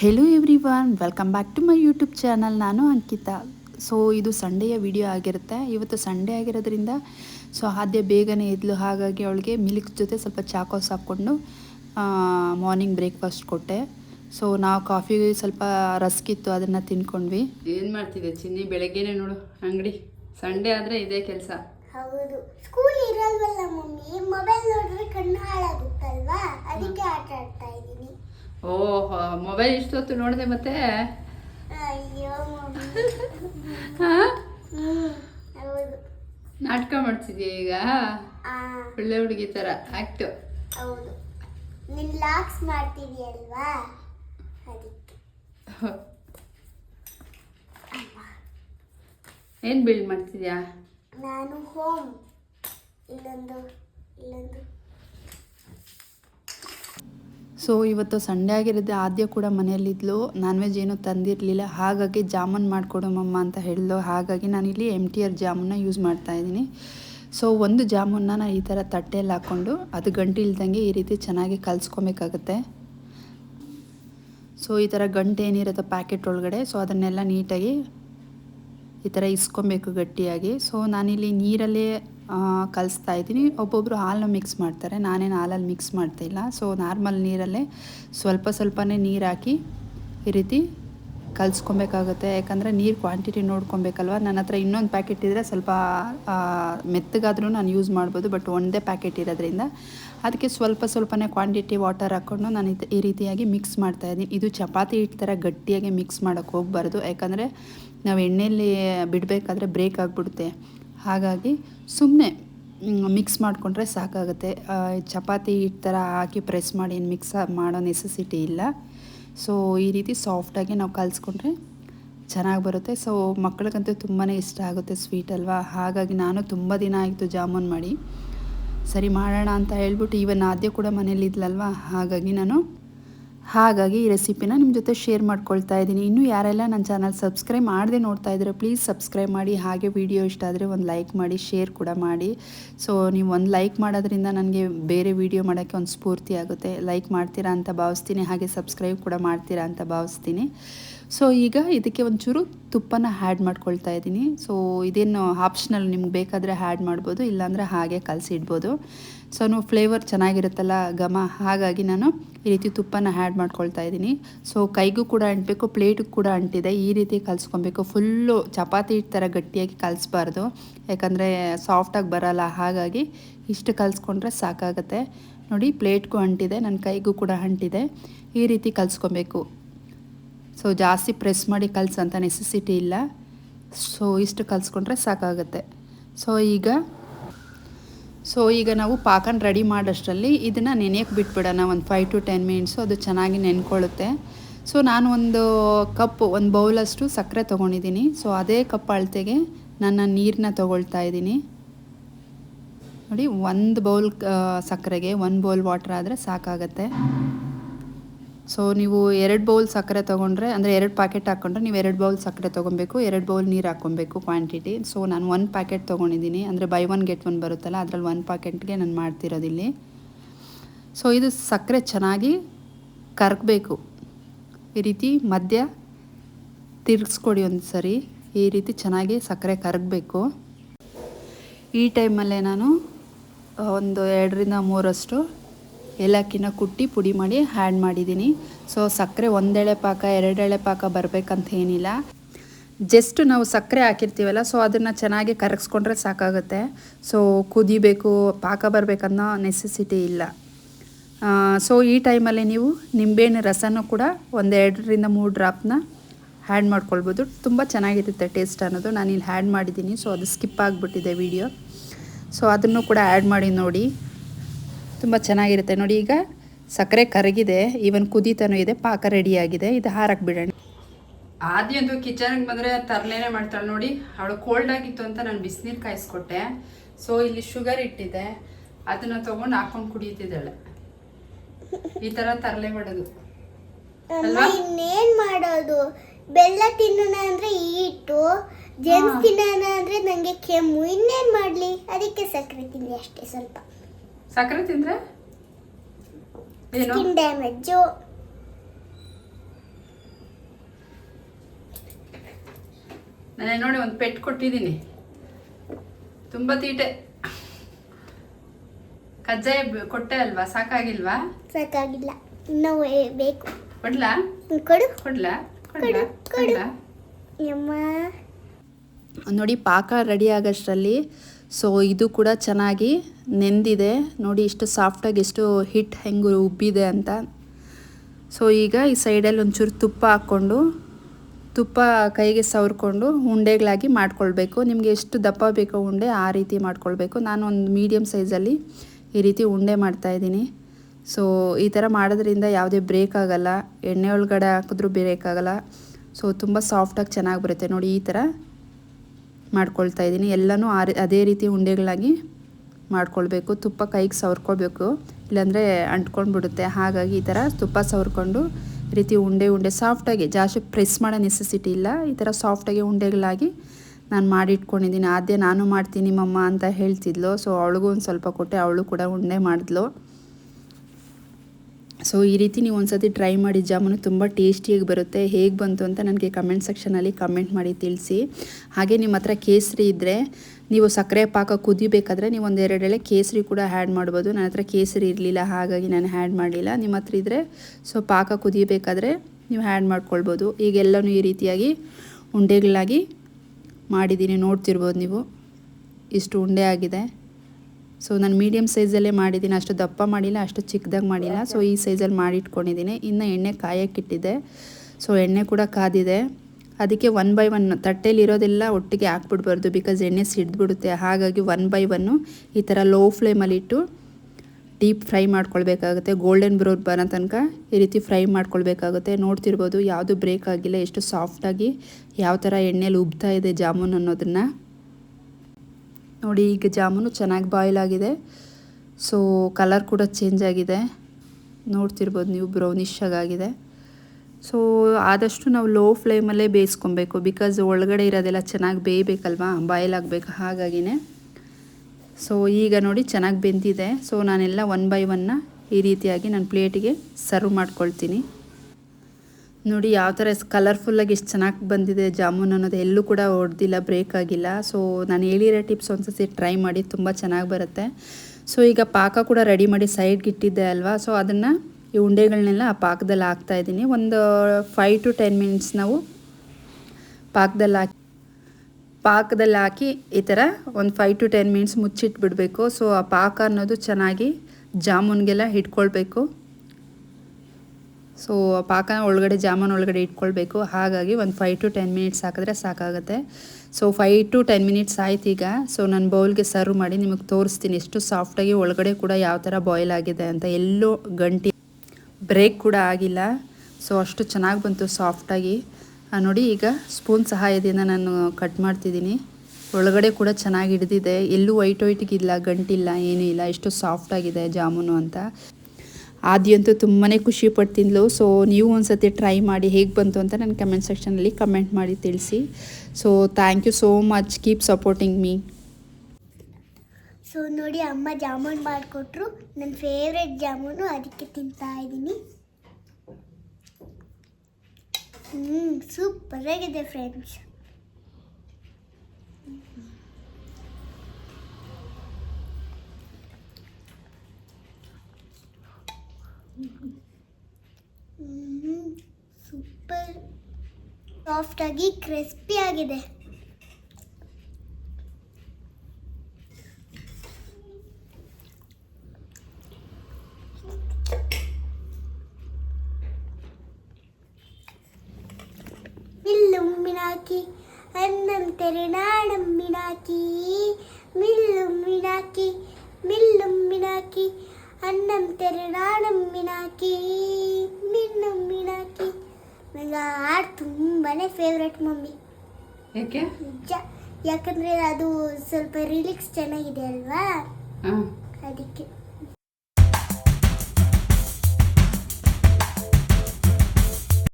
Hello everyone welcome back to my YouTube channel ನಾನು Ankita. So ಇದು ಸಂಡೆಯ video ಆಗಿರುತ್ತೆ. ಇವತ್ತು ಸಂಡೇ ಆಗಿರೋದ್ರಿಂದ ಸೊ ಆದ್ಯ ಬೇಗನೆ ಇದ್ಲು ಹಾಗಾಗಿ ಅವಳಿಗೆ ಮಿಲ್ಕ್ ಜೊತೆ ಸ್ವಲ್ಪ ಚಾಕೋಸ್ ಹಾಕ್ಕೊಂಡು ಮಾರ್ನಿಂಗ್ ಬ್ರೇಕ್ಫಾಸ್ಟ್ ಕೊಟ್ಟೆ. ಸೊ ನಾವು ಕಾಫಿ ಸ್ವಲ್ಪ ರಸ್ಕಿತ್ತು ಅದನ್ನು ತಿನ್ಕೊಂಡ್ವಿ. ಏನು ಮಾಡ್ತಿದ್ದೆ ಚಿನ್ನಿ? ಬೆಳಗ್ಗೆನೆ ನೋಡು ಅಂಗಡಿ. ಸಂಡೇ ಆದರೆ ಇದೇ ಕೆಲಸ. ಹೌದು. School ಇರಲ್ವಲ್ಲ mummy? ಮೊಬೈಲ್ ನೋಡಿದ್ರೆ ಕಣ್ಣು ಹಾಳಾಗುತ್ತಲ್ವಾ? ಅದಕ್ಕೆ ಆಟ ಆಡ್ತಾ ಇದ್ದೀನಿ ಓ ಮೊಬೈಲ್ ಇಷ್ಟೊತ್ತು ನೋಡಿದೆ ಮತ್ತೆ? ನಾಟಕ ಮಾಡ್ತಿದ್ಯಾ ಈಗ? ಒಳ್ಳೆ ಹುಡುಗಿ ತರ ಆಕ್ಟ್ ಹೌದು. ನಿನ್ ಲಾಕ್ಸ್ ಮಾಡ್ತಿದ್ಯಲ್ವಾ? ಅದಕ್ಕೆ. ಏನು ಬಿಲ್ಡ್ ಮಾಡ್ತಿದ್ಯಾ? ನಾನು ಹೋಮ್ ಇಲ್ಲೊಂದು ಇಲ್ಲೊಂದು. ಸೊ ಇವತ್ತು ಸಂಡೇ ಆಗಿರುತ್ತೆ ಆದ್ಯ ಕೂಡ ಮನೆಯಲ್ಲಿದ್ಲು. ನಾನ್ ವೆಜ್ ಏನೂ ತಂದಿರಲಿಲ್ಲ. ಹಾಗಾಗಿ ಜಾಮೂನ್ ಮಾಡಿಕೊಡೋಮಮ್ಮ ಅಂತ ಹೇಳಿದ್ಲು. ಹಾಗಾಗಿ ನಾನಿಲ್ಲಿ ಎಂ ಟಿ ಆರ್ ಜಾಮೂನ್ನ ಯೂಸ್ ಮಾಡ್ತಾ ಇದ್ದೀನಿ. ಸೊ ಒಂದು ಜಾಮೂನ್ನ ನಾನು ಈ ಥರ ತಟ್ಟೆಯಲ್ಲಿ ಹಾಕ್ಕೊಂಡು ಅದು ಗಂಟು ಇಲ್ದಂಗೆ ಈ ರೀತಿ ಚೆನ್ನಾಗಿ ಕಲಿಸ್ಕೊಬೇಕಾಗತ್ತೆ. ಸೊ ಈ ಥರ ಗಂಟು ಏನಿರುತ್ತೆ ಪ್ಯಾಕೆಟ್ ಒಳಗಡೆ ಸೊ ಅದನ್ನೆಲ್ಲ ನೀಟಾಗಿ ಈ ಥರ ಇಸ್ಕೊಬೇಕು ಗಟ್ಟಿಯಾಗಿ. ಸೊ ನಾನಿಲ್ಲಿ ನೀರಲ್ಲೇ ಕಲಿಸ್ತಾ ಇದ್ದೀನಿ. ಒಬ್ಬೊಬ್ಬರು ಹಾಲನ್ನ ಮಿಕ್ಸ್ ಮಾಡ್ತಾರೆ. ನಾನೇನು ಹಾಲಲ್ಲಿ ಮಿಕ್ಸ್ ಮಾಡ್ತಾಯಿಲ್ಲ ಸೊ ನಾರ್ಮಲ್ ನೀರಲ್ಲೇ ಸ್ವಲ್ಪ ಸ್ವಲ್ಪನೇ ನೀರು ಹಾಕಿ ಈ ರೀತಿ ಕಲಿಸ್ಕೊಬೇಕಾಗುತ್ತೆ. ಯಾಕಂದರೆ ನೀರು ಕ್ವಾಂಟಿಟಿ ನೋಡ್ಕೊಬೇಕಲ್ವ? ನನ್ನ ಹತ್ರ ಇನ್ನೊಂದು ಪ್ಯಾಕೆಟ್ ಇದ್ದರೆ ಸ್ವಲ್ಪ ಮೆತ್ತಗಾದರೂ ನಾನು ಯೂಸ್ ಮಾಡ್ಬೋದು. ಬಟ್ ಒಂದೇ ಪ್ಯಾಕೆಟ್ ಇರೋದ್ರಿಂದ ಅದಕ್ಕೆ ಸ್ವಲ್ಪ ಸ್ವಲ್ಪನೇ ಕ್ವಾಂಟಿಟಿ ವಾಟರ್ ಹಾಕ್ಕೊಂಡು ನಾನು ಈ ರೀತಿಯಾಗಿ ಮಿಕ್ಸ್ ಮಾಡ್ತಾ ಇದ್ದೀನಿ. ಇದು ಚಪಾತಿ ಹಿಟ್ಟು ಥರ ಗಟ್ಟಿಯಾಗಿ ಮಿಕ್ಸ್ ಮಾಡೋಕ್ಕೆ ಹೋಗ್ಬಾರ್ದು. ಯಾಕಂದರೆ ನಾವು ಎಣ್ಣೆಯಲ್ಲಿ ಬಿಡಬೇಕಾದ್ರೆ ಬ್ರೇಕ್ ಆಗಿಬಿಡುತ್ತೆ. ಹಾಗಾಗಿ ಸುಮ್ಮನೆ ಮಿಕ್ಸ್ ಮಾಡಿಕೊಂಡ್ರೆ ಸಾಕಾಗುತ್ತೆ. ಚಪಾತಿ ಹಿಟ್ಟು ಥರ ಹಾಕಿ ಪ್ರೆಸ್ ಮಾಡಿ ಏನು ಮಿಕ್ಸ್ ಮಾಡೋ ನೆಸೆಸಿಟಿ ಇಲ್ಲ. ಸೊ ಈ ರೀತಿ ಸಾಫ್ಟಾಗಿ ನಾವು ಕಲಿಸ್ಕೊಂಡ್ರೆ ಚೆನ್ನಾಗಿ ಬರುತ್ತೆ. ಸೊ ಮಕ್ಕಳಿಗಂತೂ ತುಂಬಾ ಇಷ್ಟ ಆಗುತ್ತೆ ಸ್ವೀಟ್ ಅಲ್ವಾ? ಹಾಗಾಗಿ ನಾನು ತುಂಬ ದಿನ ಆಯಿತು ಜಾಮೂನ್ ಮಾಡಿ. ಸರಿ ಮಾಡೋಣ ಅಂತ ಹೇಳ್ಬಿಟ್ಟು ಇವನ್ ಆದ್ಯ ಕೂಡ ಮನೇಲಿ ಇದ್ಲಲ್ವಾ? ಹಾಗಾಗಿ ನಾನು ಹಾಗಾಗಿ ಈ ರೆಸಿಪಿನ ನಿಮ್ಮ ಜೊತೆ ಶೇರ್ ಮಾಡ್ಕೊಳ್ತಾ ಇದ್ದೀನಿ. ಇನ್ನೂ ಯಾರೆಲ್ಲ ನನ್ನ ಚಾನಲ್ ಸಬ್ಸ್ಕ್ರೈಬ್ ಮಾಡದೆ ನೋಡ್ತಾ ಇದ್ರೆ ಪ್ಲೀಸ್ ಸಬ್ಸ್ಕ್ರೈಬ್ ಮಾಡಿ, ಹಾಗೆ ವಿಡಿಯೋ ಇಷ್ಟ ಆದರೆ ಒಂದು ಲೈಕ್ ಮಾಡಿ, ಶೇರ್ ಕೂಡ ಮಾಡಿ. ಸೊ, ನೀವು ಒಂದು ಲೈಕ್ ಮಾಡೋದ್ರಿಂದ ನನಗೆ ಬೇರೆ ವಿಡಿಯೋ ಮಾಡೋಕ್ಕೆ ಒಂದು ಸ್ಫೂರ್ತಿ ಆಗುತ್ತೆ. ಲೈಕ್ ಮಾಡ್ತೀರಾ ಅಂತ ಭಾವಿಸ್ತೀನಿ, ಹಾಗೆ ಸಬ್ಸ್ಕ್ರೈಬ್ ಕೂಡ ಮಾಡ್ತೀರಾ ಅಂತ ಭಾವಿಸ್ತೀನಿ. ಸೊ, ಈಗ ಇದಕ್ಕೆ ಒಂಚೂರು ತುಪ್ಪನ ಹ್ಯಾಡ್ ಮಾಡ್ಕೊಳ್ತಾ ಇದ್ದೀನಿ. ಸೊ, ಇದೇನು ಆಪ್ಷನಲ್ ನಿಮ್ಗೆ ಬೇಕಾದರೆ ಹ್ಯಾಡ್ ಮಾಡ್ಬೋದು, ಇಲ್ಲಾಂದರೆ ಹಾಗೆ ಕಲಸಿ ಇಡ್ಬೋದು ಸೊ ಫ್ಲೇವರ್ ಚೆನ್ನಾಗಿರುತ್ತಲ್ಲ ಘಮ. ಹಾಗಾಗಿ ನಾನು ಈ ರೀತಿ ತುಪ್ಪನ ಆ್ಯಡ್ ಮಾಡ್ಕೊಳ್ತಾ ಇದ್ದೀನಿ. ಸೊ ಕೈಗೂ ಕೂಡ ಅಂಟಬೇಕು ಪ್ಲೇಟಿಗೆ ಕೂಡ ಅಂಟಿದೆ. ಈ ರೀತಿ ಕಲಿಸ್ಕೊಬೇಕು. ಫುಲ್ಲು ಚಪಾತಿ ಥರ ಗಟ್ಟಿಯಾಗಿ ಕಲಿಸ್ಬಾರ್ದು. ಯಾಕಂದರೆ ಸಾಫ್ಟಾಗಿ ಬರಲ್ಲ. ಹಾಗಾಗಿ ಇಷ್ಟು ಕಲಿಸ್ಕೊಂಡ್ರೆ ಸಾಕಾಗುತ್ತೆ. ನೋಡಿ ಪ್ಲೇಟ್ಗೂ ಅಂಟಿದೆ, ನನ್ನ ಕೈಗೂ ಕೂಡ ಅಂಟಿದೆ. ಈ ರೀತಿ ಕಲಿಸ್ಕೊಬೇಕು. ಸೊ ಜಾಸ್ತಿ ಪ್ರೆಸ್ ಮಾಡಿ ಕಲಿಸೋಂಥ ನೆಸೆಸಿಟಿ ಇಲ್ಲ. ಸೊ ಇಷ್ಟು ಕಲಿಸ್ಕೊಂಡ್ರೆ ಸಾಕಾಗುತ್ತೆ. ಸೊ ಈಗ ಸೊ ಈಗ ನಾವು ಪಾಕನ್ ರೆಡಿ ಮಾಡೋಷ್ಟರಲ್ಲಿ ಇದನ್ನು ನೆನೆಯಕ್ಕೆ ಬಿಟ್ಬಿಡೋಣ. ಒಂದು ಫೈವ್ ಟು ಟೆನ್ ಮಿನಿಟ್ಸು ಅದು ಚೆನ್ನಾಗಿ ನೆನ್ಕೊಳ್ಳುತ್ತೆ. ಸೊ ನಾನು ಒಂದು ಕಪ್, ಒಂದು ಬೌಲಷ್ಟು ಸಕ್ಕರೆ ತೊಗೊಂಡಿದ್ದೀನಿ. ಸೊ ಅದೇ ಕಪ್ ಅಳತೆಗೆ ನನ್ನ ನೀರನ್ನ ತೊಗೊಳ್ತಾ ಇದ್ದೀನಿ. ನೋಡಿ, ಒಂದು ಬೌಲ್ ಸಕ್ಕರೆಗೆ, ಒಂದು ಬೌಲ್ ವಾಟರ್ ಆದರೆ ಸಾಕಾಗತ್ತೆ. ಸೊ ನೀವು ಎರಡು ಬೌಲ್ ಸಕ್ಕರೆ ತೊಗೊಂಡ್ರೆ, ಅಂದರೆ ಎರಡು ಪ್ಯಾಕೆಟ್ ಹಾಕ್ಕೊಂಡ್ರೆ ನೀವು ಎರಡು ಬೌಲ್ ಸಕ್ಕರೆ ತೊಗೊಬೇಕು, ಎರಡು ಬೌಲ್ ನೀರು ಹಾಕ್ಕೊಬೇಕು ಕ್ವಾಂಟಿಟಿ ಸೊ ನಾನು ಒಂದು ಪ್ಯಾಕೆಟ್ ತೊಗೊಂಡಿದ್ದೀನಿ. ಅಂದರೆ ಬೈ ಒನ್ ಗೆಟ್ ಒನ್ ಬರುತ್ತಲ್ಲ, ಅದರಲ್ಲಿ ಒಂದು ಪ್ಯಾಕೆಟ್ಗೆ ನಾನು ಮಾಡ್ತಿರೋದಿಲ್ಲಿ. ಸೊ ಇದು ಸಕ್ಕರೆ ಚೆನ್ನಾಗಿ ಕರಗಬೇಕು. ಈ ರೀತಿ ಮಧ್ಯ ತಿರ್ಗಿಸ್ಕೊಡಿ ಒಂದು ಸರಿ ಈ ರೀತಿ ಚೆನ್ನಾಗಿ ಸಕ್ಕರೆ ಕರಗಬೇಕು. ಈ ಟೈಮಲ್ಲೇ ನಾನು, ಒಂದು ಎರಡರಿಂದ ಮೂರಷ್ಟು ಏಲಕ್ಕಿನ ಕುಟ್ಟಿ ಪುಡಿ ಮಾಡಿ ಹ್ಯಾಡ್ ಮಾಡಿದ್ದೀನಿ. ಸೊ ಸಕ್ಕರೆ ಒಂದೆಳೆ ಪಾಕ, ಎರಡೆಳೆ ಪಾಕ ಬರಬೇಕಂತ ಏನಿಲ್ಲ. ಜಸ್ಟ್ ನಾವು ಸಕ್ಕರೆ ಹಾಕಿರ್ತೀವಲ್ಲ ಸೊ ಅದನ್ನು ಚೆನ್ನಾಗಿ ಕರಗಿಸ್ಕೊಂಡ್ರೆ ಸಾಕಾಗುತ್ತೆ. ಸೊ ಕುದಿಬೇಕು, ಪಾಕ ಬರಬೇಕನ್ನೋ ನೆಸೆಸಿಟಿ ಇಲ್ಲ. ಸೊ ಈ ಟೈಮಲ್ಲಿ ನೀವು ನಿಂಬೆಹಣ್ಣು ರಸನೂ ಕೂಡ ಒಂದು ಎರಡರಿಂದ ಮೂರು ಡ್ರಾಪ್ನ ಹ್ಯಾಡ್ ಮಾಡ್ಕೊಳ್ಬೋದು. ತುಂಬ ಚೆನ್ನಾಗಿರುತ್ತೆ ಟೇಸ್ಟ್ ಅನ್ನೋದು. ನಾನು ಇಲ್ಲಿ ಹ್ಯಾಡ್ ಮಾಡಿದ್ದೀನಿ ಸೊ ಅದು ಸ್ಕಿಪ್ ಆಗಿಬಿಟ್ಟಿದೆ ವಿಡಿಯೋ ಸೊ ಅದನ್ನು ಕೂಡ ಆ್ಯಡ್ ಮಾಡಿ ನೋಡಿ. ತುಂಬ ಚೆನ್ನಾಗಿರುತ್ತೆ. ನೋಡಿ ಈಗ ಸಕ್ಕರೆ ಕರಗಿದೆ. ಈವನ್ ಕುದೀತನೂ ಇದೆ. ಪಾಕ ರೆಡಿಯಾಗಿದೆ. ಇದು ಹಾರಕ್ಕೆ ಬಿಡೋಣ. ಒಂದು ಕಿಚನ್ಗೆ ಬಂದರೆ ತರಲೇನೆ ಮಾಡ್ತಾಳೆ. ನೋಡಿ ಅವಳು ಕೋಲ್ಡ್ ಆಗಿತ್ತು ಅಂತ ನಾನು ಬಿಸಿನೀರು ಕಾಯಿಸ್ಕೊಟ್ಟೆ. ಸೊ ಇಲ್ಲಿ ಶುಗರ್ ಇಟ್ಟಿದೆ. ಅದನ್ನು ತೊಗೊಂಡು ಹಾಕೊಂಡು ಕುಡಿಯುತ್ತಿದ್ದಾಳೆ ಈ ಥರ ತರಲೆ ಮಾಡೋದು. ಇನ್ನೇನು ಅಲ್ವಾ? ಇನ್ನೇನ್ ಮಾಡೋದು? ಬೆಲ್ಲ ತಿನ್ನೋಣ ಅಂದ್ರೆ ಈ ಇಟ್ಟು ಜೇಮ್ಸ್. ತಿನ್ನೋಣ ಅಂದ್ರೆ ನಂಗೆ ಕೆಮ್ಮು. ಇನ್ನೇನು ಮಾಡ್ಲಿ? ಅದಕ್ಕೆ ಸಕ್ಕರೆ ತಿನ್ನಿ ಅಷ್ಟೇ ಸ್ವಲ್ಪ. ಸಕ್ಕರೆ ತಿಂದ್ರೆ? ಏನು? ನೋಡಿ ಒಂದು ಪೆಟ್ ಕೊಟ್ಟಿದ್ದೀನಿ. ತುಂಬ ತೀಟೆ. ಕಜ್ಜಾಯ ಕೊಟ್ಟೆ ಅಲ್ವಾ? ಸಾಕಾಗಿಲ್ವಾ? ಸಾಕಾಗಿಲ್ಲ. ಇನ್ನೂ ಬೇಕು. ಕೊಡ್ಲಾ? ಕೊಡು. ಕೊಡ್ಲಾ? ಕೊಡ್ಲಾ? ಕೊಡ್ಲಾ? ನೋಡಿ ಪಾಕ ರೆಡಿ ಆಗೋಷ್ಟರಲ್ಲಿ ಸೊ ಇದು ಕೂಡ ಚೆನ್ನಾಗಿ ನೆಂದಿದೆ. ನೋಡಿ, ಇಷ್ಟು ಸಾಫ್ಟಾಗಿ ಎಷ್ಟು ಹಿಟ್ ಹೆಂಗೆ ಉಬ್ಬಿದೆ ಅಂತ. ಸೊ ಈಗ ಈ ಸೈಡಲ್ಲಿ ಒಂಚೂರು ತುಪ್ಪ ಹಾಕ್ಕೊಂಡು, ತುಪ್ಪ ಕೈಗೆ ಸವರ್ಕೊಂಡು ಉಂಡೆಗಳಾಗಿ ಮಾಡ್ಕೊಳ್ಬೇಕು. ನಿಮಗೆ ಎಷ್ಟು ದಪ್ಪ ಬೇಕೋ ಉಂಡೆ ಆ ರೀತಿ ಮಾಡ್ಕೊಳ್ಬೇಕು. ನಾನು ಒಂದು ಮೀಡಿಯಮ್ ಸೈಜಲ್ಲಿ ಈ ರೀತಿ ಉಂಡೆ ಮಾಡ್ತಾಯಿದ್ದೀನಿ ಸೊ ಈ ಥರ ಮಾಡೋದ್ರಿಂದ ಯಾವುದೇ ಬ್ರೇಕ್ ಆಗೋಲ್ಲ. ಎಣ್ಣೆ ಒಳಗಡೆ ಹಾಕಿದ್ರೂ ಬ್ರೇಕ್ ಆಗೋಲ್ಲ. ಸೊ ತುಂಬ ಸಾಫ್ಟಾಗಿ ಚೆನ್ನಾಗಿ ಬರುತ್ತೆ. ನೋಡಿ, ಈ ಥರ ಮಾಡ್ಕೊಳ್ತಾ ಇದ್ದೀನಿ. ಎಲ್ಲನೂ ಆ ಅದೇ ರೀತಿ ಉಂಡೆಗಳಾಗಿ ಮಾಡ್ಕೊಳ್ಬೇಕು. ತುಪ್ಪ ಕೈಗೆ ಸವರ್ಕೊಳ್ಬೇಕು. ಇಲ್ಲಾಂದರೆ ಅಂಟ್ಕೊಂಡು ಬಿಡುತ್ತೆ ಹಾಗಾಗಿ ಈ ಥರ ತುಪ್ಪ ಸವರ್ಕೊಂಡು ರೀತಿ ಉಂಡೆ ಉಂಡೆ ಸಾಫ್ಟಾಗಿ, ಜಾಸ್ತಿ ಪ್ರೆಸ್ ಮಾಡೋ ನೆಸೆಸಿಟಿ ಇಲ್ಲ. ಈ ಥರ ಸಾಫ್ಟಾಗಿ ಉಂಡೆಗಳಾಗಿ ನಾನು ಮಾಡಿಟ್ಕೊಂಡಿದ್ದೀನಿ. ಆದ್ಯ ನಾನು ಮಾಡ್ತೀನಿ ಮಮ್ಮ ಅಂತ ಹೇಳ್ತಿದ್ಲು. ಸೊ ಅವಳಿಗೂ ಒಂದು ಸ್ವಲ್ಪ ಕೊಟ್ಟೆ. ಅವಳು ಕೂಡ ಉಂಡೆ ಮಾಡಿದ್ಲು. ಸೊ ಈ ರೀತಿ ನೀವು ಒಂದ್ಸತಿ ಟ್ರೈ ಮಾಡಿ ಜಾಮೂನು ತುಂಬ ಟೇಸ್ಟಿಯಾಗಿ ಬರುತ್ತೆ. ಹೇಗೆ ಬಂತು ಅಂತ ನನಗೆ ಕಮೆಂಟ್ ಸೆಕ್ಷನಲ್ಲಿ ಕಮೆಂಟ್ ಮಾಡಿ ತಿಳಿಸಿ. ಹಾಗೆ ನಿಮ್ಮ ಹತ್ರ ಕೇಸರಿ ಇದ್ದರೆ ನೀವು ಸಕ್ಕರೆ ಪಾಕ ಕುದಿಬೇಕಾದ್ರೆ ನೀವು ಒಂದು ಎರಡು ಎಳೆ ಕೇಸರಿ ಕೂಡ ಹ್ಯಾಡ್ ಮಾಡ್ಬೋದು. ನನ್ನ ಹತ್ರ ಕೇಸರಿ ಇರಲಿಲ್ಲ, ಹಾಗಾಗಿ ನಾನು ಹ್ಯಾಡ್ ಮಾಡಲಿಲ್ಲ. ನಿಮ್ಮ ಹತ್ರ ಇದ್ದರೆ ಸೊ ಪಾಕ ಕುದಿಬೇಕಾದ್ರೆ ನೀವು ಹ್ಯಾಡ್ ಮಾಡ್ಕೊಳ್ಬೋದು. ಈಗೆಲ್ಲನೂ ಈ ರೀತಿಯಾಗಿ ಉಂಡೆಗಳಾಗಿ ಮಾಡಿದ್ದೀನಿ ನೋಡ್ತಿರ್ಬೋದು ನೀವು. ಇಷ್ಟು ಉಂಡೆ ಆಗಿದೆ. ಸೊ ನಾನು ಮೀಡಿಯಮ್ ಸೈಜಲ್ಲೇ ಮಾಡಿದ್ದೀನಿ. ಅಷ್ಟು ದಪ್ಪ ಮಾಡಿಲ್ಲ, ಅಷ್ಟು ಚಿಕ್ಕದಾಗಿ ಮಾಡಿಲ್ಲ. ಸೊ ಈ ಸೈಜಲ್ಲಿ ಮಾಡಿಟ್ಕೊಂಡಿದ್ದೀನಿ. ಇನ್ನು ಎಣ್ಣೆ ಕಾಯಕ್ಕಿಟ್ಟಿದ್ದೆ ಸೊ ಎಣ್ಣೆ ಕೂಡ ಕಾದಿದೆ. ಅದಕ್ಕೆ ಒನ್ ಬೈ ಒನ್ ತಟ್ಟೆಲಿ ಇರೋದೆಲ್ಲ ಒಟ್ಟಿಗೆ ಹಾಕ್ಬಿಡ್ಬಾರ್ದು ಬಿಕಾಸ್ ಎಣ್ಣೆ ಸಿಡ್ದುಬಿಡುತ್ತೆ. ಹಾಗಾಗಿ ಒನ್ ಬೈ ಒನ್ನು ಈ ಥರ ಲೋ ಫ್ಲೇಮಲ್ಲಿಟ್ಟು ಡೀಪ್ ಫ್ರೈ ಮಾಡ್ಕೊಳ್ಬೇಕಾಗುತ್ತೆ. ಗೋಲ್ಡನ್ ಬ್ರೌನ್ ಬರೋ ತನಕ ಈ ರೀತಿ ಫ್ರೈ ಮಾಡ್ಕೊಳ್ಬೇಕಾಗುತ್ತೆ. ನೋಡ್ತಿರ್ಬೋದು ಯಾವುದು ಬ್ರೇಕ್ ಆಗಿಲ್ಲ. ಎಷ್ಟು ಸಾಫ್ಟಾಗಿ ಯಾವ ಥರ ಎಣ್ಣೆಲಿ ಉಬ್ತಾ ಇದೆ ಜಾಮೂನ್ ಅನ್ನೋದನ್ನು. ನೋಡಿ, ಈಗ ಜಾಮೂನು ಚೆನ್ನಾಗಿ ಬಾಯ್ಲ್ ಆಗಿದೆ ಸೊ ಕಲರ್ ಕೂಡ ಚೇಂಜ್ ಆಗಿದೆ. ನೋಡ್ತಿರ್ಬೋದು ನೀವು ಬ್ರೌನಿಶ್ ಆಗಾಗಿದೆ. ಸೊ ಆದಷ್ಟು ನಾವು ಲೋ ಫ್ಲೇಮಲ್ಲೇ ಬೇಯಿಸ್ಕೊಬೇಕು. ಬಿಕಾಸ್ ಒಳಗಡೆ ಇರೋದೆಲ್ಲ ಚೆನ್ನಾಗಿ ಬೇಯಬೇಕಲ್ವಾ? ಬಾಯ್ಲ್ ಆಗಬೇಕು ಹಾಗಾಗಿನೇ. ಸೊ ಈಗ ನೋಡಿ ಚೆನ್ನಾಗಿ ಬೆಂದಿದೆ. ಸೊ ನಾನೆಲ್ಲ ಒನ್ ಬೈ ಒನ್ನ ಈ ರೀತಿಯಾಗಿ ನಾನು ಪ್ಲೇಟಿಗೆ ಸರ್ವ್ ಮಾಡ್ಕೊಳ್ತೀನಿ. ನೋಡಿ, ಯಾವ ಥರ ಕಲರ್ಫುಲ್ಲಾಗಿ ಎಷ್ಟು ಚೆನ್ನಾಗಿ ಬಂದಿದೆ ಜಾಮೂನ್ ಅನ್ನೋದು ಎಲ್ಲೂ ಕೂಡ ಹೊಡೆದಿಲ್ಲ ಬ್ರೇಕ್ ಆಗಿಲ್ಲ. ಸೊ ನಾನು ಹೇಳಿರೋ ಟಿಪ್ಸ್ ಒಂದ್ಸತಿ ಟ್ರೈ ಮಾಡಿ, ತುಂಬ ಚೆನ್ನಾಗಿ ಬರುತ್ತೆ. ಸೊ ಈಗ ಪಾಕ ಕೂಡ ರೆಡಿ ಮಾಡಿ ಸೈಡ್ಗೆ ಇಟ್ಟಿದ್ದೆ ಅಲ್ವಾ? ಸೊ ಅದನ್ನು ಈ ಉಂಡೆಗಳನ್ನೆಲ್ಲ ಆ ಪಾಕದಲ್ಲಿ ಹಾಕ್ತಾ ಇದ್ದೀನಿ. ಒಂದು ಫೈವ್ ಟು ಟೆನ್ ಮಿನಿಟ್ಸ್ ನಾವು ಪಾಕದಲ್ಲಿ ಹಾಕಿ ಪಾಕದಲ್ಲಿ ಹಾಕಿ ಈ ಥರ ಒಂದು ಫೈವ್ ಟು ಟೆನ್ ಮಿನಿಟ್ಸ್ ಮುಚ್ಚಿಟ್ಬಿಡಬೇಕು. ಸೊ ಆ ಪಾಕ ಅನ್ನೋದು ಚೆನ್ನಾಗಿ ಜಾಮೂನ್ಗೆಲ್ಲ ಇಟ್ಕೊಳ್ಬೇಕು ಸೊ ಪಾಕ ಒಳಗಡೆ, ಜಾಮೂನ್ ಒಳಗಡೆ ಇಟ್ಕೊಳ್ಬೇಕು. ಹಾಗಾಗಿ ಒಂದು ಫೈವ್ ಟು ಟೆನ್ ಮಿನಿಟ್ಸ್ ಹಾಕಿದ್ರೆ ಸಾಕಾಗುತ್ತೆ. So five to ten minutes ಆಯ್ತು ಈಗ ಸೊ ನಾನು ಬೌಲ್ಗೆ ಸರ್ವ್ ಮಾಡಿ ನಿಮಗೆ ತೋರಿಸ್ತೀನಿ ಎಷ್ಟು ಸಾಫ್ಟಾಗಿ ಒಳಗಡೆ ಕೂಡ ಯಾವ ಥರ ಬಾಯ್ಲ್ ಆಗಿದೆ ಅಂತ. ಎಲ್ಲೂ ಗಂಟಿ ಬ್ರೇಕ್ ಕೂಡ ಆಗಿಲ್ಲ. ಸೊ ಅಷ್ಟು ಚೆನ್ನಾಗಿ ಬಂತು ಸಾಫ್ಟಾಗಿ ನೋಡಿ ಈಗ ಸ್ಪೂನ್ ಸಹಾಯದಿಂದ ನಾನು ಕಟ್ ಮಾಡ್ತಿದ್ದೀನಿ. ಒಳಗಡೆ ಕೂಡ ಚೆನ್ನಾಗಿ ಹಿಡಿದಿದೆ. ಎಲ್ಲೂ ವೈಟ್ ವೈಟಿಗಿಲ್ಲ ಗಂಟಿಲ್ಲ, ಏನೂ ಇಲ್ಲ. ಎಷ್ಟು ಸಾಫ್ಟಾಗಿದೆ ಜಾಮೂನು ಅಂತ. ಆದ್ಯಂತೂ ತುಂಬಾ ಖುಷಿ ಪಡ್ತಿದ್ಲು. ಸೊ ನೀವು ಒಂದ್ಸತಿ ಟ್ರೈ ಮಾಡಿ ಹೇಗೆ ಬಂತು ಅಂತ ನನ್ನ ಕಮೆಂಟ್ ಸೆಕ್ಷನಲ್ಲಿ ಕಮೆಂಟ್ ಮಾಡಿ ತಿಳಿಸಿ. So thank you so much keep supporting me so ನೋಡಿ ಅಮ್ಮ ಜಾಮೂನ್ ಮಾಡಿಕೊಟ್ರು. ನನ್ನ ಫೇವ್ರೆಟ್ ಜಾಮೂನು ಅದಕ್ಕೆ ತಿಂತಾ ಇದ್ದೀನಿ. ಹ್ಞೂ ಸೂಪರಾಗಿದೆ ಫ್ರೆಂಡ್ಸ್ ಸೂಪರ್ ಸಾಫ್ಟಾಗಿ ಕ್ರಿಸ್ಪಿ ಆಗಿದೆ மில்லும் மினாக்கி அன்னம் தெருநாடம் மினாக்கி. மில்லும் மினாக்கி மில்லும் மினாக்கி. അന്നം തെരുനാണം മിനാക്കി ಮಿಣ್ಣುಮ್ಮಿನಾಕಿ ನನಗೆ ಆ ಹಾಡು ತುಂಬಾನೇ ಫೇವ್ರೆಟ್ ಮಮ್ಮಿ ಯಾಕೆ ನಿಜ ಯಾಕಂದ್ರೆ ಅದು ಸ್ವಲ್ಪ ರಿಲಿಕ್ಸ್ ಚೆನ್ನಾಗಿದೆ ಅಲ್ವಾ ಹಾಂ ಅದಕ್ಕೆ